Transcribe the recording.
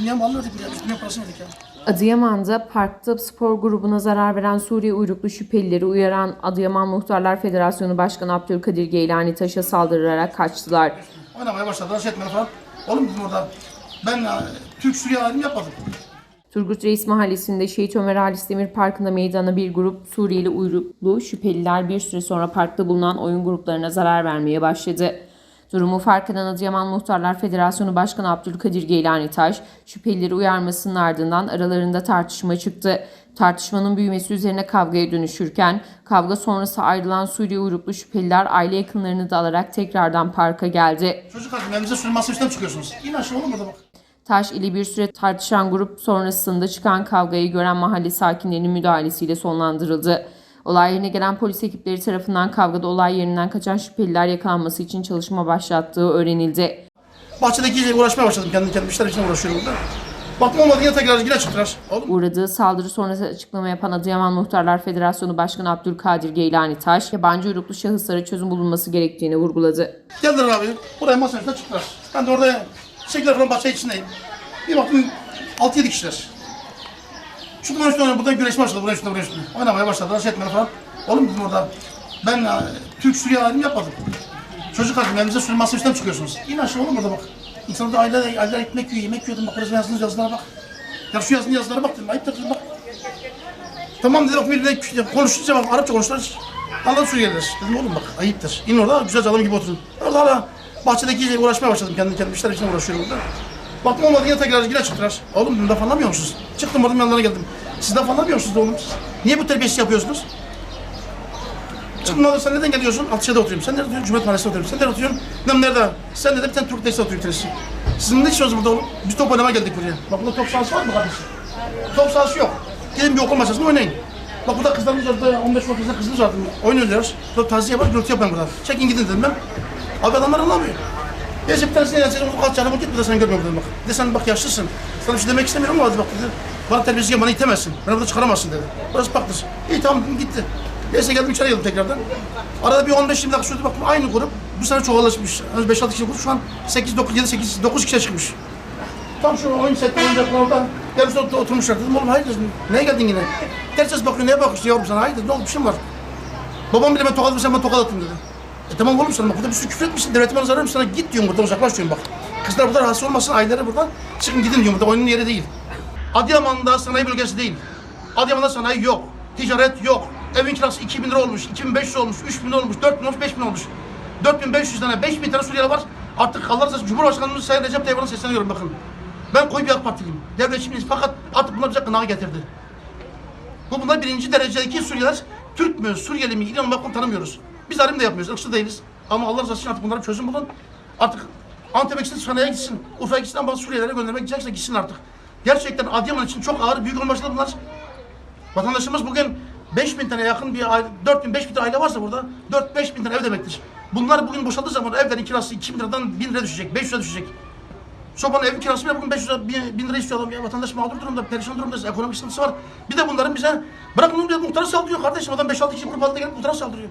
Dünya malını ödedik ya. Dünya parasını ödedik ya. Adıyaman'da parkta spor grubuna zarar veren Suriye uyruklu şüphelileri uyaran Adıyaman Muhtarlar Federasyonu Başkanı Abdülkadir Geylani Taş'a saldırarak kaçtılar. Oynamaya başladılar. Şey etmeni falan. Oğlum dedim orada. Ben e, Türk Suriye ayrımı yapmadım. Turgut Reis Mahallesi'nde Şehit Ömer Halis Demir Parkı'nda meydana bir grup Suriyeli uyruklu şüpheliler bir süre sonra parkta bulunan oyun gruplarına zarar vermeye başladı. Durumu fark eden Adıyaman Muhtarlar Federasyonu Başkanı Abdülkadir Geylani Taş, şüphelileri uyarmasının ardından aralarında tartışma çıktı. Tartışmanın büyümesi üzerine kavgaya dönüşürken, kavga sonrası ayrılan Suriye uyruklu şüpheliler aile yakınlarını da alarak tekrardan parka geldi. Çocuk arkadaşım elinize sürü masa üstten çıkıyorsunuz. İn aşağı oğlum burada bak. Taş ile bir süre tartışan grup sonrasında çıkan kavgayı gören mahalle sakinlerinin müdahalesiyle sonlandırıldı. Olay yerine gelen polis ekipleri tarafından kavgada olay yerinden kaçan şüpheliler yakalanması için çalışma başlattığı öğrenildi. Bahçedeki işle uğraşmaya başladım. Kendi kendime işler için uğraşıyorum burada. Baktım olmadı yine tekrar yine çıktılar. Oğlum Uğradığı saldırı sonrası açıklama yapan Adıyaman Muhtarlar Federasyonu Başkanı Abdülkadir Geylani Taş, yabancı uyruklu şahıslara çözüm bulunması gerektiğini vurguladı. geldiler abi. Buraya masa üstüne çıktılar. Ben de orada çektiler falan bahçe içindeyim. Bir baktım 6-7 kişiler. Şu duvarın üstüne oynadı. Buradan güreşme başladı. Buraya üstüne buraya üstüne. Oynamaya başladılar. Şey etmeni falan. Oğlum dedim orada. Ben e, Türk Suriye ayrımı yapmadım. Çocuk arkadaşım elinize sürü masa üstten çıkıyorsunuz. İn aşağı oğlum burada bak. İnsanlar da aileler, aileler ekmek yiyor, yemek yiyordum. Bak burası yazdığınız yazılara bak. Ya şu yazdığınız yazılara bak dedim. Ayıptır dedim bak. Tamam dedi de konuşunca bak Arapça konuştular. Allah Suriyeliler. Dedim oğlum bak ayıptır. İn orada güzelce adam gibi oturun. Orada hala bahçedeki uğraşmaya başladım. Kendi kendime işler için uğraşıyorum burada. Baktım olmadı yine tekrar yine çıktılar. Oğlum dedim laf anlamıyor musunuz? Çıktım oradan yanlarına geldim. Siz laf anlamıyor musunuz oğlum? Niye bu terbiyesiz yapıyorsunuz? Çıktım orada sen neden geliyorsun? Altışehir'de oturuyorum. Sen nerede oturuyorsun? Cumhuriyet Mahallesi'nde oturuyorum. Sen nerede oturuyorsun? Ben nerede? Sen nerede? Bir tane Türk Desi oturuyor bir tanesi. Sizin ne işiniz burada oğlum? Biz top oynamaya geldik buraya. Bak burada top sahası var mı kardeşim? Top sahası yok. Gidin bir okul maçasında oynayın. Bak burada kızlarımız vardı, 15 yaşında kızımız vardı. Oynuyorlar. Burada taziye var, gürültü yapmayın burada. Çekin gidin dedim ben. Abi adamlar anlamıyor. Neyse bir tanesine yani senin kaç canım git bir de sen görmüyorum dedim bak. De sen bak yaşlısın. Sana bir şey demek istemiyorum ama hadi bak dedi. Bana terbiyesiz bana itemezsin. Beni burada çıkaramazsın dedi. Burası baktır. İyi tamam dedim gitti. Neyse geldim içeri geldim tekrardan. Arada bir 15-20 dakika sürdü baktım aynı grup. Bu sene çoğallaşmış. Yani 5-6 kişi grup şu an 8, 9, 7, 8, 9 kişiye çıkmış. Tam şu oyun setleri oyuncaklar orada. Gelmiş orada oturmuşlar. Dedim oğlum hayırdır? Neye geldin yine? Ters bakıyor. Neye bakıyorsun yavrum sana? Hayırdır? Ne oldu? Bir şey mi var? Babam bile ben tokat versem ben tokat atayım dedi. E tamam oğlum sana bak burada bir sürü küfür etmişsin. Devletime zararım sana git diyorum burada uzaklaş diyorum bak. Kızlar burada rahatsız olmasın aileleri buradan. Çıkın gidin diyorum burada oyunun yeri değil. Adıyaman'da sanayi bölgesi değil. Adıyaman'da sanayi yok. Ticaret yok. Evin kirası 2000 lira olmuş, 2500 olmuş, 3000 lira olmuş, 4000 olmuş, 5000 olmuş. 4500 tane, 5000 tane Suriyeli var. Artık Allah Cumhurbaşkanımız Sayın Recep Tayyip Erdoğan'a sesleniyorum bakın. Ben koyu bir AK Partiliyim. Devletçimiz fakat artık bunlar bize kınağı getirdi. Bu bunlar birinci derecedeki Suriyeliler. Türk mü, Suriyeli mi, İran mı tanımıyoruz. Biz ayrım da yapmıyoruz, ırkçı değiliz. Ama Allah razı olsun artık bunlara çözüm bulun. Artık Antep'e gitsin, Sanayi'ye gitsin, Urfa'ya gitsin ama Suriyelilere göndermek gidecekse gitsin artık. Gerçekten Adıyaman için çok ağır, büyük olmaçlar bunlar. Vatandaşımız bugün 5000 tane yakın bir aile, 4000 5000 tane aile varsa burada 4 5000 tane ev demektir. Bunlar bugün boşaldığı zaman evlerin kirası 2000 liradan 1000 lira düşecek, 500 lira düşecek. Sobanın evin kirası bile bugün 500 lira, 1000 1000 lira istiyor adam ya. Vatandaş mağdur durumda, perişan durumda, ekonomik sıkıntısı var. Bir de bunların bize, bırakın bunu bir de muhtara saldırıyor kardeşim. Adam 5-6 kişi grup halinde gelip muhtara saldırıyor.